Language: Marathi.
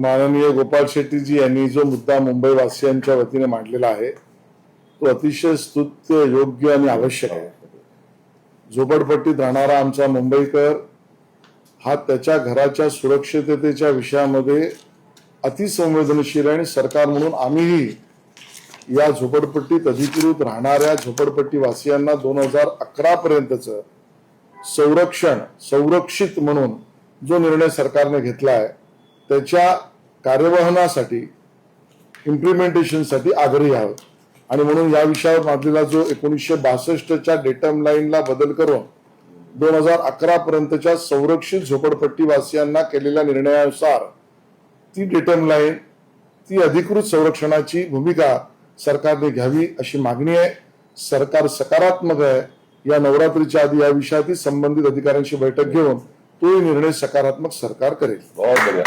माननीय गोपाळ शेट्टीजी यांनी जो मुद्दा मुंबईवासियांच्या वतीने मांडलेला आहे तो अतिशय स्तुत्य योग्य आणि आवश्यक आहे. झोपडपट्टीत राहणारा आमचा मुंबईकर हा त्याच्या घराच्या सुरक्षिततेच्या विषयामध्ये अतिसंवेदनशील आहे आणि सरकार म्हणून आम्हीही या झोपडपट्टीत अधिकृत राहणाऱ्या झोपडपट्टीवासियांना दोन हजार अकरा पर्यंतचं संरक्षण संरक्षित म्हणून जो निर्णय सरकारने घेतला आहे त्याच्या कार्यवहनासाठी इम्प्लिमेंटेशनसाठी आग्रही आहोत. आणि म्हणून या विषयावर मांडलेला जो एकोणीसशे बासष्टच्या डेटम लाईनला बदल करून दोन हजार अकरा पर्यंतच्या संरक्षित झोपडपट्टीवासियांना केलेल्या निर्णयानुसार ती डेटम लाईन ती अधिकृत संरक्षणाची भूमिका सरकारने घ्यावी अशी मागणी आहे. सरकार सकारात्मक आहे. या नवरात्रीच्या आधी या विषयातील संबंधित अधिकाऱ्यांशी बैठक घेऊन तोही निर्णय सकारात्मक सरकार करेल. बहुत बढ़िया.